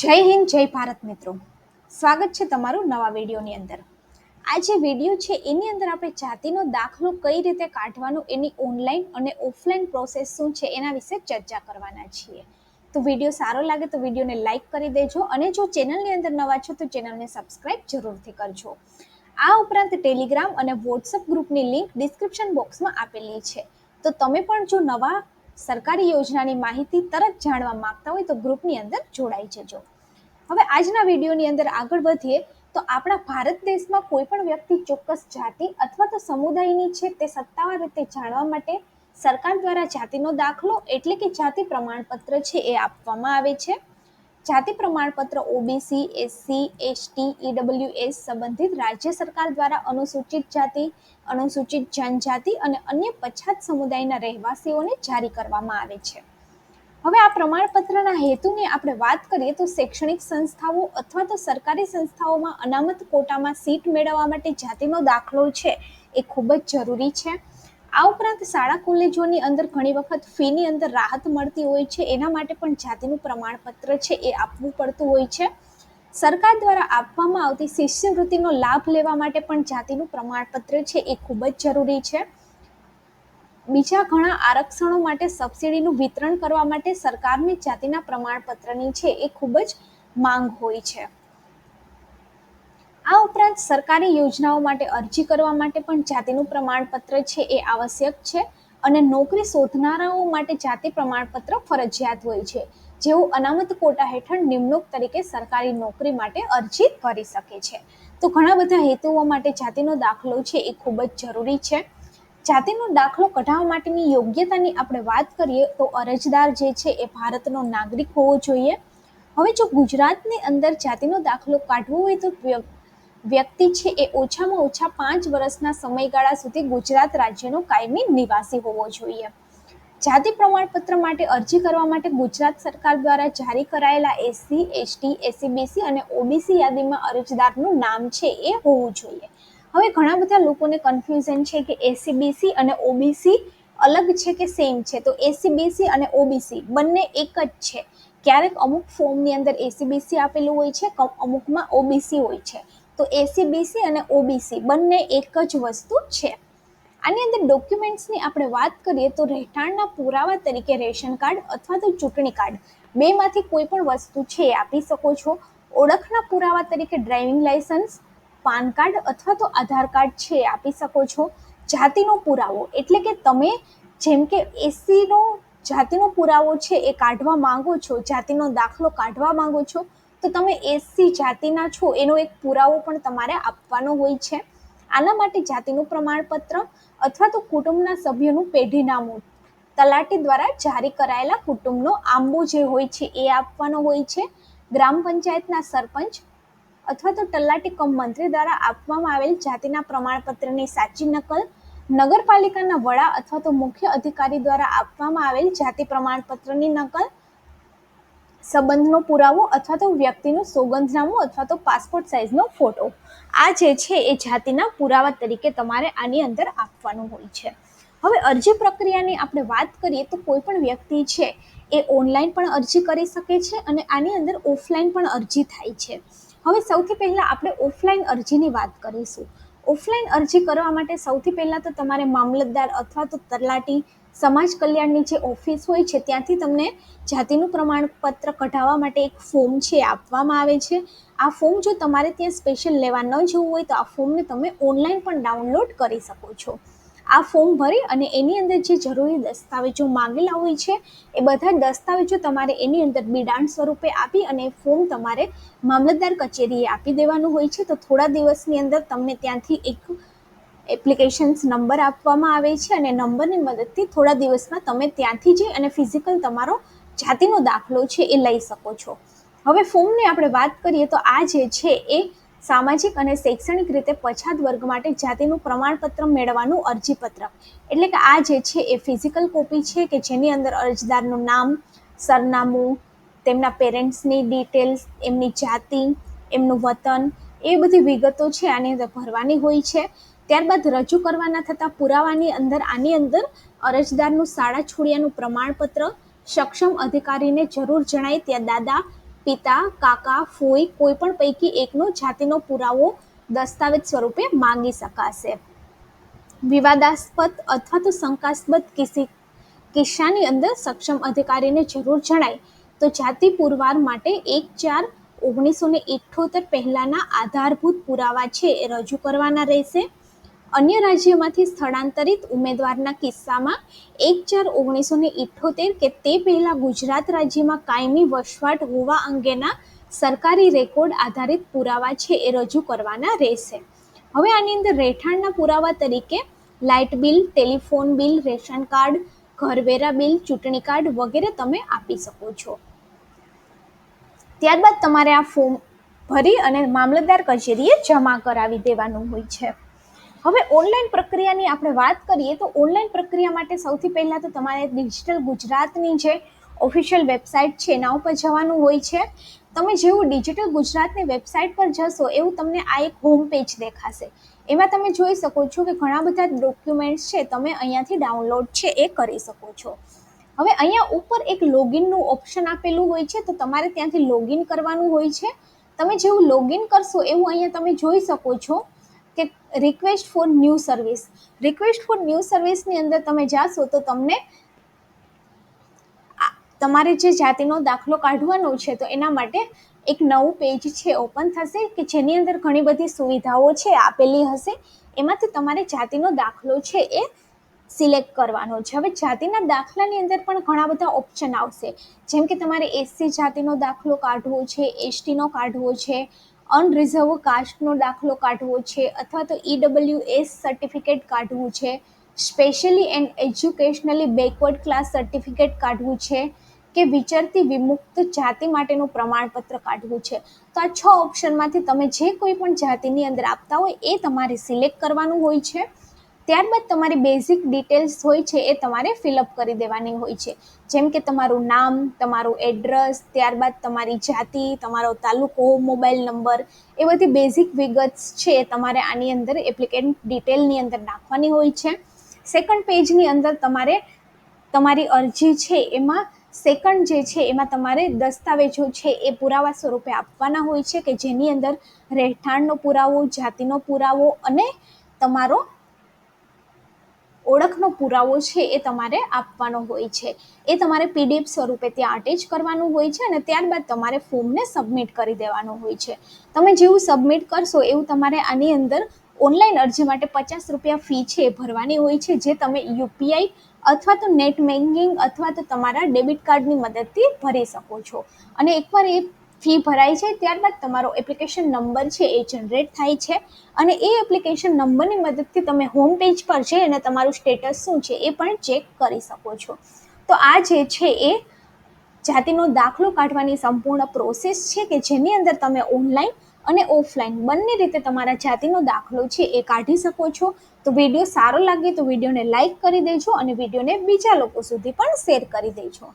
જય હિન્દ, જય ભારત મિત્રો. સ્વાગત છે તમારું નવા વિડીયોની અંદર. આ જે વીડિયો છે, એની અંદર આપણે જાતિનો દાખલો કઈ રીતે કાઢવાનો, એની ઓનલાઈન અને ઓફલાઈન પ્રોસેસ શું છે, એના વિશે ચર્ચા કરવાના છીએ. તો વીડિયો સારો લાગે તો વિડીયોને લાઈક કરી દેજો અને જો ચેનલની અંદર નવા છો તો ચેનલને સબસ્ક્રાઈબ જરૂરથી કરજો. આ ઉપરાંત ટેલિગ્રામ અને વોટ્સઅપ ગ્રુપની લિંક ડિસ્ક્રિપ્શન બોક્સમાં આપેલી છે. તો તમે પણ જો નવા સરકારી યોજનાની માહિતી તરત જાણવા માંગતા હોય તો ગ્રુપની અંદર જોડાઈ જજો. હવે આજના વિડીયોની અંદર આગળ વધીએ તો આપણા ભારત દેશમાં કોઈ પણ વ્યક્તિ ચોક્કસ જાતિ અથવા તો સમુદાયની છે તે સત્તાવાર રીતે જાણવા માટે સરકાર દ્વારા જાતિનો દાખલો એટલે કે જાતિ પ્રમાણપત્ર છે એ આપવામાં આવે છે. જાતિ પ્રમાણપત્ર ઓબીસી એસસી એસટી ઈડબ્લ્યુએસ સંબંધિત રાજ્ય સરકાર દ્વારા અનુસૂચિત જાતિ, અનુસૂચિત જનજાતિ અને અન્ય પછાત સમુદાયના રહેવાસીઓને જારી કરવામાં આવે છે. હવે આ પ્રમાણપત્રના હેતુની આપણે વાત કરીએ તો શૈક્ષણિક સંસ્થાઓ અથવા તો સરકારી સંસ્થાઓમાં અનામત કોટામાં સીટ મેળવવા માટે જાતિનો દાખલો છે એ ખૂબ જ જરૂરી છે. આ ઉપરાંત શાળા કોલેજોની અંદર ઘણી વખત ફીની અંદર રાહત મળતી હોય છે. એના માટે પણ જાતિનું પ્રમાણપત્ર છે એ આપવું પડતું હોય છે. સરકાર દ્વારા આપવામાં આવતી શિષ્યવૃત્તિનો લાભ લેવા માટે પણ જાતિનું પ્રમાણપત્ર છે એ ખૂબ જ જરૂરી છે. બીજા ઘણા આરક્ષણો માટે સબસિડીનું વિતરણ કરવા માટે સરકારની જાતિના પ્રમાણપત્રની છે એ ખૂબ જ માંગ હોય છે. આ ઉપરાંત સરકારી યોજનાઓ માટે અરજી કરવા માટે પણ જાતિનું પ્રમાણપત્ર છે એ આવશ્યક છે અને નોકરી શોધનારાઓ માટે જાતિ પ્રમાણપત્ર ફરજિયાત હોય છે, જેઓ અનામત કોટા હેઠળ નિમણૂક તરીકે સરકારી નોકરી માટે અરજી કરી શકે છે. તો ઘણા બધા હેતુઓ માટે જાતિનો દાખલો છે એ ખૂબ જ જરૂરી છે. જાતિનો દાખલો કઢાવવા માટેની યોગ્યતાની આપણે વાત કરીએ તો અરજદાર જે છે એ ભારતનો નાગરિક હોવો જોઈએ. હવે જો ગુજરાતની અંદર જાતિનો દાખલો કાઢવો હોય તો વ્યક્તિ છે એ ઓછામાં ઓછા પાંચ વર્ષના સમયગાળા સુધી ગુજરાત રાજ્યનો કાયમી નિવાસી હોવો જોઈએ. જાતિ પ્રમાણપત્ર માટે અરજી કરવા માટે ગુજરાત સરકાર દ્વારા જારી કરાયેલા એસસી, એસટી એસીબીસી અને ઓબીસી યાદીમાં અરજદારનું નામ છે એ હોવું જોઈએ. હવે ઘણા બધા લોકોને કન્ફ્યુઝન છે કે એસીબીસી અને ઓબીસી અલગ છે કે સેમ છે? તો એસીબીસી અને ઓબીસી બંને એક જ છે. ક્યારેક અમુક ફોર્મની અંદર એસીબીસી આપેલું હોય છે, અમુકમાં ઓબીસી હોય છે. તો એસીબીસી અને ઓબીસી બંને એક જ વસ્તુ છે. આની અંદર ડોક્યુમેન્ટ્સની આપણે વાત કરીએ તો રહેઠાણના પુરાવા તરીકે રેશન કાર્ડ અથવા તો ચૂંટણી કાર્ડ બેમાંથી કોઈ પણ વસ્તુ છે આપી શકો છો. ઓળખના પુરાવા તરીકે ડ્રાઇવિંગ લાયસન્સ પાન કાર્ડ અથવા તો આધાર કાર્ડ છે આપી શકો છો. જાતિનો પુરાવો એટલે કે તમે જેમ કે એસીનો જાતિનો પુરાવો છે એ કાઢવા માંગો છો, જાતિનો દાખલો કાઢવા માંગો છો તો તમે એસસી જાતિના છો, એનો એક પુરાવો પણ તમારે આપવાનો હોય છે. આના માટે જાતિનું પ્રમાણપત્ર અથવા તો કુટુંબના સભ્યોનું પેઢીનામું તલાટી દ્વારા જારી કરાયેલા કુટુંબનો આંબો જે હોય છે, એ આપવાનો હોય છે. ગ્રામ પંચાયતના સરપંચ અથવા તો તલાટી કમ મંત્રી દ્વારા આપવામાં આવેલ જાતિના પ્રમાણપત્રની સાચી નકલ નગરપાલિકાના વડા અથવા તો મુખ્ય અધિકારી દ્વારા આપવામાં આવેલ જાતિ પ્રમાણપત્રની નકલ સંબંધનો પુરાવો અથવા તો વ્યક્તિનું સોગંદનામું અથવા તો પાસપોર્ટ સાઇઝનો ફોટો. આ જે છે એ જાતિના પુરાવા તરીકે તમારે આની અંદર આપવાનું હોય છે. હવે અરજી પ્રક્રિયાની આપણે વાત કરીએ તો કોઈ પણ વ્યક્તિ છે એ ઓનલાઈન પણ અરજી કરી શકે છે અને આની અંદર ઓફલાઈન પણ અરજી થાય છે. હવે સૌથી પહેલાં આપણે ઓફલાઈન અરજીની વાત કરીશું. ઓફલાઈન અરજી કરવા માટે સૌથી પહેલાં તો તમારે મામલતદાર અથવા તો તલાટી સમાજ કલ્યાણની જે ઓફિસ હોય છે, ત્યાંથી તમને જાતિનું પ્રમાણપત્ર કઢાવવા માટે એક ફોર્મ છે, આપવામાં આવે છે. આ ફોર્મ જો તમારે ત્યાં સ્પેશિયલ લેવા ન જવું હોય, તો આ ફોર્મને તમે ઓનલાઈન પણ ડાઉનલોડ કરી શકો છો. આ ફોર્મ ભરી અને એની અંદર જે જરૂરી દસ્તાવેજો માંગેલા હોય છે, એ બધા દસ્તાવેજો તમારે એની અંદર બિડાણ સ્વરૂપે આપી અને ફોર્મ તમારે મામલતદાર કચેરીએ આપી દેવાનું હોય છે. તો થોડા દિવસની અંદર તમને ત્યાંથી એક એપ્લિકેશન્સ નંબર આપવામાં આવે છે અને નંબરની મદદથી થોડા દિવસમાં તમે ત્યાંથી જઈ અને ફિઝિકલ તમારો જાતિનો દાખલો છે એ લઈ શકો છો. હવે ફોર્મની આપણે વાત કરીએ તો આ જે છે એ સામાજિક અને શૈક્ષણિક રીતે પછાત વર્ગ માટે જાતિનું પ્રમાણપત્ર મેળવવાનું અરજીપત્ર. એટલે કે આ જે છે એ ફિઝિકલ કોપી છે કે જેની અંદર અરજદારનું નામ, સરનામું, તેમના પેરેન્ટ્સની ડિટેલ્સ, એમની જાતિ, એમનું વતન, એ બધી વિગતો છે આની અંદર ભરવાની હોય છે. ત્યારબાદ રજૂ કરવાના થતા પુરાવાની અંદર આની અંદર અરજદારનું શાળા છોડ્યાનું પ્રમાણપત્ર, સક્ષમ અધિકારીને જરૂર જણાય ત્યાં દાદા, પિતા, કાકા, ફોઈ કોઈ પણ પૈકી એકનો જાતિનો પુરાવો દસ્તાવેજ સ્વરૂપે માંગી શકાશે. વિવાદાસ્પદ અથવા તો શંકાસ્પદ કિસ્સી કિસ્સાની અંદર સક્ષમ અધિકારીને જરૂર જણાય તો જાતિ પુરવાર માટે એક ચાર ઓગણીસો ને પહેલાંના આધારભૂત પુરાવા છે એ રજૂ કરવાના રહેશે. અન્ય રાજ્યમાંથી સ્થળાંતરિત ઉમેદવારના કિસ્સામાં એક ચાર ઓગણીસો ને ઇઠ્ઠોતેર કે તે પહેલાં ગુજરાત રાજ્યમાં કાયમી વસવાટ હોવા અંગેના સરકારી રેકોર્ડ આધારિત પુરાવા છે એ રજૂ કરવાના રહેશે. હવે આની અંદર રહેઠાણના પુરાવા તરીકે light bill, telephone bill, ration card, ઘરવેરા bill, ચૂંટણી કાર્ડ વગેરે તમે આપી શકો છો. ત્યારબાદ તમારે આ ફોર્મ ભરી અને મામલતદાર કચેરીએ જમા કરાવી દેવાનું હોય છે. હવે ઓનલાઈન પ્રક્રિયાની આપણે વાત કરીએ તો ઓનલાઈન પ્રક્રિયા માટે સૌથી પહેલાં તો તમારે ડિજિટલ ગુજરાતની જે ઓફિશિયલ વેબસાઇટ છે, એના ઉપર જવાનું હોય છે. તમે જેવું ડિજિટલ ગુજરાતની વેબસાઇટ પર જશો, એવું તમને આ એક હોમ પેજ દેખાશે. એમાં તમે જોઈ શકો છો કે ઘણા બધા ડોક્યુમેન્ટ્સ છે, તમે અહીંયાથી ડાઉનલોડ છે, એ કરી શકો છો. હવે અહીંયા ઉપર એક લોગિનનું ઓપ્શન આપેલું હોય છે, તો તમારે ત્યાંથી લોગિન કરવાનું હોય છે. તમે જેવું લોગિન કરશો, એવું અહીંયા તમે જોઈ શકો છો. કે request for new service request for new સર્વિસની અંદર તમે જાશો તો તમને તમારે જે જાતિનો દાખલો કાઢવાનો છે તો એના માટે એક નવું પેજ છે ઓપન થશે કે જેની અંદર ઘણી બધી સુવિધાઓ છે, આપેલી હશે. એમાંથી તમારે જાતિનો દાખલો છે એ સિલેક્ટ કરવાનો છે. હવે જાતિના દાખલાની અંદર પણ ઘણા બધા ઓપ્શન આવશે. જેમ કે તમારે એસસી જાતિનો દાખલો કાઢવો છે એસટીનો કાઢવો છે અનરિઝર્વ કાસ્ટનો દાખલો કાઢવો છે અથવા તો ઈડબલ્યુ એસ સર્ટિફિકેટ કાઢવું છે. Specially and educationally backward class certificate કાઢવું છે કે વિચરતી વિમુક્ત જાતિ માટેનું પ્રમાણપત્ર કાઢવું છે. તો આ છ ઓપ્શનમાંથી તમે જે કોઈ પણ જાતિની અંદર આપતા હોય એ તમારે સિલેક્ટ કરવાનું હોય છે. ત્યારબાદ તમારી બેઝિક ડિટેલ્સ હોય છે એ તમારે ફિલઅપ કરી દેવાની હોય છે. જેમ કે તમારું નામ, તમારું એડ્રેસ ત્યારબાદ તમારી જાતિ, તમારો તાલુકો મોબાઈલ નંબર એ બધી બેઝિક વિગત્સ છે તમારે આની અંદર એપ્લિકેન્ટ ડિટેલની અંદર નાખવાની હોય છે. સેકન્ડ પેજની અંદર તમારે તમારી અરજી છે એમાં સેકન્ડ જે છે એમાં તમારે દસ્તાવેજો છે એ પુરાવા સ્વરૂપે આપવાના હોય છે કે જેની અંદર રહેઠાણનો પુરાવો, જાતિનો પુરાવો અને તમારો ઓળખનો પુરાવો છે એ તમારે આપવાનો હોય છે. એ તમારે પીડીએફ સ્વરૂપે ત્યાં અટેચ કરવાનું હોય છે અને ત્યારબાદ તમારે ફોર્મને સબમિટ કરી દેવાનું હોય છે. તમે જેવું સબમિટ કરશો એવું તમારે આની અંદર ઓનલાઈન અરજી માટે પચાસ રૂપિયા ફી છે એ ભરવાની હોય છે, જે તમે યુપીઆઈ અથવા તો નેટ બેન્કિંગ અથવા તો તમારા ડેબિટ કાર્ડની મદદથી ભરી શકો છો. અને એકવાર એ ફી ભરાય છે, ત્યારબાદ તમારો એપ્લિકેશન નંબર છે એ જનરેટ થાય છે અને એ એપ્લિકેશન નંબરની મદદથી તમે હોમ પેજ પર જઈ અને તમારું સ્ટેટસ શું છે એ પણ ચેક કરી શકો છો. તો આ જે છે એ જાતિનો દાખલો કાઢવાની સંપૂર્ણ પ્રોસેસ છે કે જેની અંદર તમે ઓનલાઈન અને ઓફલાઈન બંને રીતે તમારા જાતિનો દાખલો છે એ કાઢી શકો છો. તો વીડિયો સારો લાગે તો વિડીયોને લાઇક કરી દેજો અને વિડીયોને બીજા લોકો સુધી પણ શેર કરી દેજો.